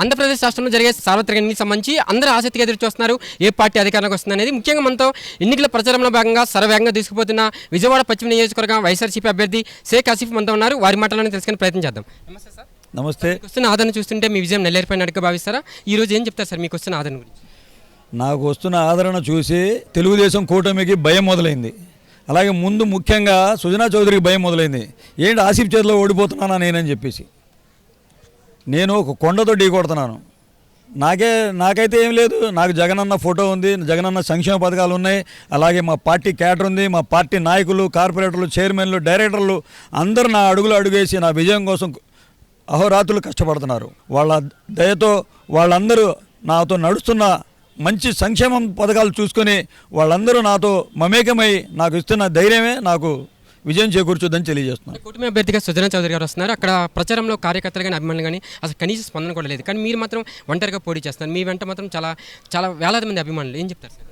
ఆంధ్రప్రదేశ్ రాష్ట్రంలో జరిగే సార్వత్రిక ఎన్నికలకు సంబంధించి అందరూ ఆసక్తిగా ఎదురు చూస్తున్నారు ఏ పార్టీ అధికారంలోకి వస్తుంది అనేది ముఖ్యంగా మనతో ఎన్నికల ప్రచారంలో భాగంగా సర్వేగంగా తీసుకుపోతున్న విజయవాడ పశ్చిమ నియోజకవర్గం వైఎస్ఆర్సీపీ అభ్యర్థి షేక్ ఆసిఫ్ మనతో ఉన్నారు. వారి మాటలను తెలుసుకుని ప్రయత్నం చేద్దాం. నమస్తే సార్. నమస్తే. వస్తున్న ఆదరణ చూస్తుంటే మీ విజయం నెల్లేరిపైన అడుగు భావిస్తారా? ఈ రోజు ఏం చెప్తారు సార్ మీకు వస్తున్న ఆదరణ గురించి? నాకు వస్తున్న ఆదరణ చూసి తెలుగుదేశం కూటమికి భయం మొదలైంది. అలాగే ముందు ముఖ్యంగా సుజనా చౌదరికి భయం మొదలైంది. ఏంటి ఆసిఫ్ చేతిలో ఓడిపోతున్నానా నేనని చెప్పేసి. నేను ఒక కొండతో ఢీ కొడుతున్నాను. నాకే నాకైతే ఏం లేదు. నాకు జగనన్న ఫోటో ఉంది. జగనన్న సంక్షేమ పథకాలు ఉన్నాయి. అలాగే మా పార్టీ క్యాడర్ ఉంది. మా పార్టీ నాయకులు కార్పొరేటర్లు చైర్మన్లు డైరెక్టర్లు అందరూ నా అడుగులు అడుగేసి నా విజయం కోసం అహోరాత్రులు కష్టపడుతున్నారు. వాళ్ళ దయతో వాళ్ళందరూ నాతో నడుస్తున్న మంచి సంక్షేమం పథకాలు చూసుకొని వాళ్ళందరూ నాతో మమేకమై నాకు ఇస్తున్న ధైర్యమే నాకు విజయం చేకూర్చుద్దని తెలియజేస్తున్నాను కూటమి అభ్యర్థిగా సుజనా చౌదరి గారు వస్తున్నారు. అక్కడ ప్రచారంలో కార్యకర్తలు కానీ అభిమానులు కానీ అసలు కనీస స్పందన కూడా లేదు. కానీ మీరు మాత్రం ఒంటరిగా పోటీ చేస్తున్నారు. మీ వెంట మాత్రం చాలా చాలా వేలాది మంది అభిమానులు ఏం చెప్తారు సార్?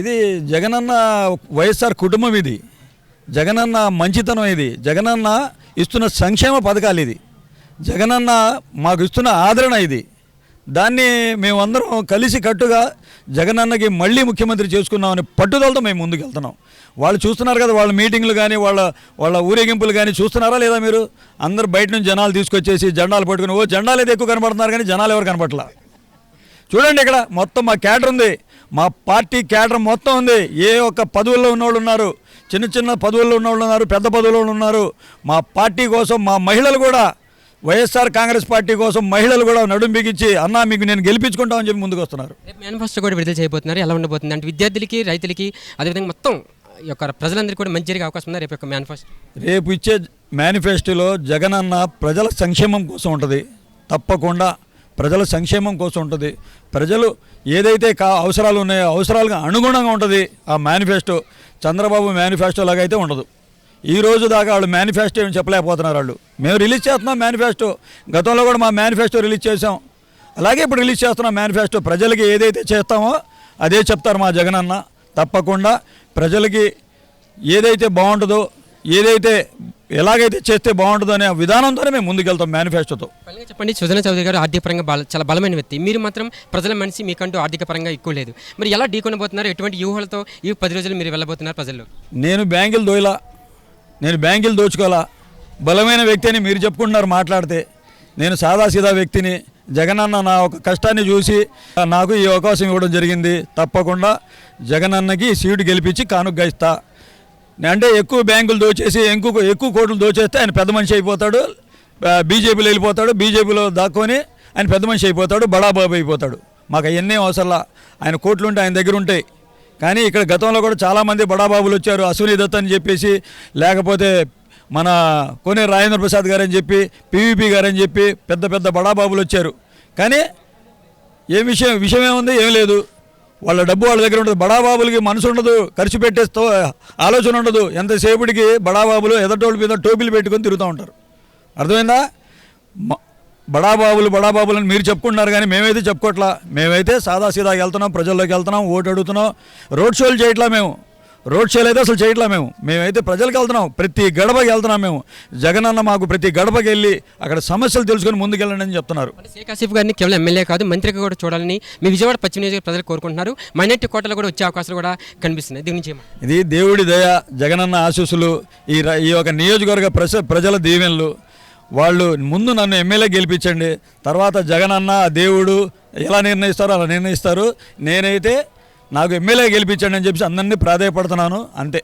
ఇది జగనన్న వైఎస్ఆర్ కుటుంబం ఇది. జగనన్న మంచితనం ఇది. జగనన్న ఇస్తున్న సంక్షేమ పథకాలు ఇది. జగనన్న మాకు ఇస్తున్న ఆదరణ ఇది. దాన్ని మేమందరం కలిసి కట్టుగా జగనన్నకి మళ్ళీ ముఖ్యమంత్రి చేసుకున్నామని పట్టుదలతో మేము ముందుకు వెళ్తున్నాం వాళ్ళు చూస్తున్నారు కదా వాళ్ళ మీటింగ్లు కానీ వాళ్ళ వాళ్ళ ఊరేగింపులు కానీ చూస్తున్నారా లేదా మీరు? అందరు బయట నుంచి జనాలు తీసుకొచ్చేసి జెండాలు పట్టుకుని ఓ జెండాలు అయితే ఎక్కువ కనబడుతున్నారు కానీ జనాలు ఎవరు కనపడలా చూడండి ఇక్కడ మొత్తం మా క్యాడర్ ఉంది. మా పార్టీ క్యాడర్ మొత్తం ఉంది. ఏ ఒక్క పదవుల్లో ఉన్నోళ్ళు ఉన్నారు. చిన్న చిన్న పదవుల్లో ఉన్నవాళ్ళు ఉన్నారు పెద్ద పదవుల్లో ఉన్నారు. మా పార్టీ కోసం మా మహిళలు కూడా వైఎస్ఆర్ కాంగ్రెస్ పార్టీ కోసం మహిళలు కూడా నడుం బిగించి అన్నా మీకు నేను గెలిపించుకుంటామని చెప్పి ముందుకు వస్తున్నారు. మేనిఫెస్టో కూడా విడుదల చేయబోతున్నారు ఎలా ఉండబోతుంది? అంటే విద్యార్థులకి రైతులకి అదేవిధంగా మొత్తం యొక్క ప్రజలందరికీ కూడా మంచి జరిగే అవకాశం ఉందా రేపు యొక్క మేనిఫెస్టో? రేపు ఇచ్చే మేనిఫెస్టోలో జగనన్న ప్రజల సంక్షేమం కోసం ఉంటుంది. తప్పకుండా ప్రజల సంక్షేమం కోసం ఉంటుంది. ప్రజలు ఏదైతే కా అవసరాలు ఉన్నాయో అవసరాలకు అనుగుణంగా ఉంటుంది ఆ మేనిఫెస్టో. చంద్రబాబు మేనిఫెస్టో లాగా అయితే ఉండదు. ఈ రోజు దాకా వాళ్ళు మేనిఫెస్టో ఏమి చెప్పలేకపోతున్నారు వాళ్ళు. మేము రిలీజ్ చేస్తున్నాం మేనిఫెస్టో గతంలో కూడా మా మేనిఫెస్టో రిలీజ్ చేసాం అలాగే ఇప్పుడు రిలీజ్ చేస్తున్నాం మేనిఫెస్టో ప్రజలకి ఏదైతే చేస్తామో అదే చెప్తారు మా జగనన్న. తప్పకుండా ప్రజలకి ఏదైతే బాగుంటుందో ఏదైతే ఎలాగైతే చేస్తే బాగుంటుందో అనే విధానంతోనే మేము ముందుకెళ్తాం మేనిఫెస్టోతో చెప్పండి సుజనా చౌదరి గారు ఆర్థిక పరంగా చాలా బలమైన వ్యక్తి. మీరు మాత్రం ప్రజల మనిషి మీకంటూ ఆర్థిక పరంగా ఎక్కువ లేదు. మరి ఎలా ఢీకొనబోతున్నారు? ఎటువంటి వ్యూహాలతో ఈ పది రోజులు మీరు వెళ్ళబోతున్నారు ప్రజల్లో? నేను బ్యాంకులు దోయలా. నేను బ్యాంకులు దోచుకోవాలా? బలమైన వ్యక్తి అని మీరు చెప్పుకుంటున్నారు మాట్లాడితే. నేను సాదాసీదా వ్యక్తిని. జగనన్న నా ఒక కష్టాన్ని చూసి నాకు ఈ అవకాశం ఇవ్వడం జరిగింది. తప్పకుండా జగనన్నకి సీటు గెలిపించి కానుగ్గా ఇస్తా. అంటే ఎక్కువ బ్యాంకులు దోచేసి ఎక్కువ ఎక్కువ కోట్లు దోచేస్తే ఆయన పెద్ద మనిషి అయిపోతాడు. బీజేపీలో వెళ్ళిపోతాడు. బీజేపీలో దాక్కొని ఆయన పెద్ద మనిషి అయిపోతాడు. బడాబాబు అయిపోతాడు. మాకు అవన్నీ అవసరంలా. ఆయన కోట్లు ఉంటే ఆయన దగ్గర ఉంటాయి. కానీ ఇక్కడ గతంలో కూడా చాలామంది బడాబాబులు వచ్చారు అశ్విని దత్ అని చెప్పేసి లేకపోతే మన కోనే రాజేంద్ర ప్రసాద్ గారని చెప్పి పీవీపీ గారని చెప్పి పెద్ద పెద్ద బడాబాబులు వచ్చారు. కానీ ఏం విషయం విషయం ఏముంది? ఏం లేదు. వాళ్ళ డబ్బు వాళ్ళ దగ్గర ఉండదు. బడాబాబులకి మనసు ఉండదు ఖర్చు పెట్టేస్తో ఆలోచన ఉండదు. ఎంతసేపటికి బడాబాబులు ఎదటోళ్ళ మీద టోపీలు పెట్టుకొని తిరుగుతూ ఉంటారు. అర్థమైందా? మ- బడాబాబులు బడాబాబులు అని మీరు చెప్పుకుంటున్నారు కానీ మేమైతే చెప్పుకోవట్లా మేమైతే సాదాసీదాగా వెళ్తున్నాం ప్రజల్లోకి వెళ్తున్నాం ఓటు అడుగుతున్నాం. రోడ్ షోలు చేయట్లా మేము. రోడ్ షోలు అయితే అసలు చేయట్లా మేము. మేమైతే ప్రజలకు వెళ్తున్నాం ప్రతి గడపకి వెళ్తున్నాం మేము. జగనన్న మాకు ప్రతి గడపకి వెళ్ళి అక్కడ సమస్యలు తెలుసుకొని ముందుకెళ్ళండి అని చెప్తున్నారు. షేక్ ఆసిఫ్ గారిని కేవలం ఎమ్మెల్యే కాదు మంత్రిగా కూడా చూడాలని మీ విజయవాడ పశ్చిమ నియోజకవర్గ ప్రజలు కోరుకుంటున్నారు. మైనార్టీ కోటలో కూడా వచ్చే అవకాశాలు కూడా కనిపిస్తున్నాయి. దీని నుంచి? ఇది దేవుడి దయ జగనన్న ఆశీస్సులు ఈ ఈ యొక్క నియోజకవర్గ ప్రజ ప్రజల దీవెనలు. వాళ్ళు ముందు నన్ను ఎమ్మెల్యే గెలిపించండి తర్వాత జగనన్న దేవుడు ఎలా నిర్ణయిస్తారో అలా నిర్ణయిస్తారు. నేనైతే నాకు ఎమ్మెల్యే గెలిపించండి అని చెప్పి అందరినీ ప్రాధాయపడుతున్నాను అంతే.